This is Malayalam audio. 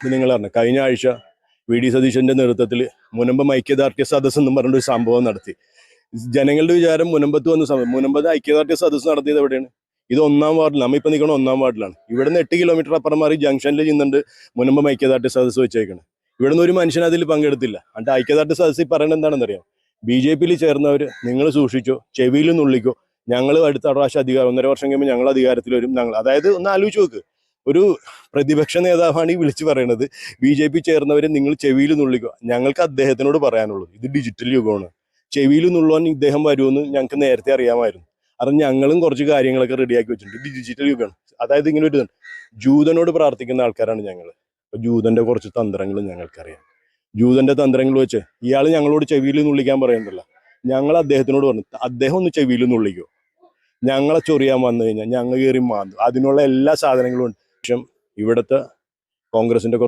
ഇത് നിങ്ങൾ പറഞ്ഞു കഴിഞ്ഞ ആഴ്ച വി ഡി സതീശന്റെ നേതൃത്വത്തിൽ മുനമ്പം ഐക്യദാർഢ്യ സദസ്സ് എന്നും പറഞ്ഞൊരു സംഭവം നടത്തി. ജനങ്ങളുടെ വിചാരം മുനമ്പത്ത് വന്ന സമയം മുനമ്പത്ത് ഐക്യദാർഢ്യ സദസ്സ് നടത്തിയത് എവിടെയാണ്? ഇത് ഒന്നാം വാർഡിൽ നമ്മ ഇപ്പൊ നിൽക്കണം ഒന്നാം വാർഡിലാണ്. ഇവിടുന്ന് എട്ട് കിലോമീറ്റർ അപ്പുറം മാറി ജംഗ്ഷനിൽ ചെന്നുണ്ട് മുനമ്പം ഐക്യദാർഢ്യ സദസ്സ് വെച്ചേക്കണം. ഇവിടുന്ന് ഒരു മനുഷ്യൻ അതിൽ പങ്കെടുത്തില്ല. എന്നിട്ട് ഐക്യദാർഢ്യ സദസ്സിൽ പറയുന്നത് എന്താണെന്നറിയാം? ബി ജെ പിയിൽ ചേർന്നവർ നിങ്ങൾ സൂക്ഷിച്ചോ ചെവിയിൽ നുള്ളിക്കോ. ഞങ്ങൾ അടുത്ത പ്രാവശ്യം അധികാരം ഒന്നര വർഷം കഴിയുമ്പോൾ ഞങ്ങൾ അധികാരത്തിൽ വരും. ഞങ്ങൾ അതായത് ഒന്ന് ആലോചിച്ച് നോക്ക്. ഒരു പ്രതിപക്ഷ നേതാവാണ് ഈ വിളിച്ചു പറയുന്നത് ബി ജെ പി ചേർന്നവരെ നിങ്ങൾ ചെവിയിൽ നുള്ളിക്കുക ഞങ്ങൾക്ക് അദ്ദേഹത്തിനോട് പറയാനുള്ളൂ. ഇത് ഡിജിറ്റൽ യുഗമാണ്. ചെവിയിൽ നുള്ളുവാൻ ഇദ്ദേഹം വരുമെന്ന് ഞങ്ങൾക്ക് നേരത്തെ അറിയാമായിരുന്നു. അത് ഞങ്ങളും കുറച്ച് കാര്യങ്ങളൊക്കെ റെഡിയാക്കി വെച്ചിട്ടുണ്ട്. ഡിജിറ്റൽ യുഗമാണ്. അതായത് ഇങ്ങനെ ഒരു. ജൂതനോട് പ്രാർത്ഥിക്കുന്ന ആൾക്കാരാണ് ഞങ്ങൾ അപ്പോൾ ജൂതന്റെ കുറച്ച് തന്ത്രങ്ങൾ ഞങ്ങൾക്കറിയാം. ജൂതന്റെ തന്ത്രങ്ങൾ വെച്ച് ഇയാൾ ഞങ്ങളോട് ചെവിയിൽ നുള്ളിക്കാൻ പറയുന്നില്ല ഞങ്ങൾ അദ്ദേഹത്തിനോട് പറഞ്ഞു അദ്ദേഹം ഒന്ന് ചെവിയിൽ നുള്ളിക്കോ. ഞങ്ങളെ ചൊറിയാൻ വന്നു കഴിഞ്ഞാൽ ഞങ്ങൾ കയറി മാന്തു. അതിനുള്ള എല്ലാ സാധനങ്ങളും ഉണ്ട്. പക്ഷെ ഇവിടുത്തെ കോൺഗ്രസിന്റെ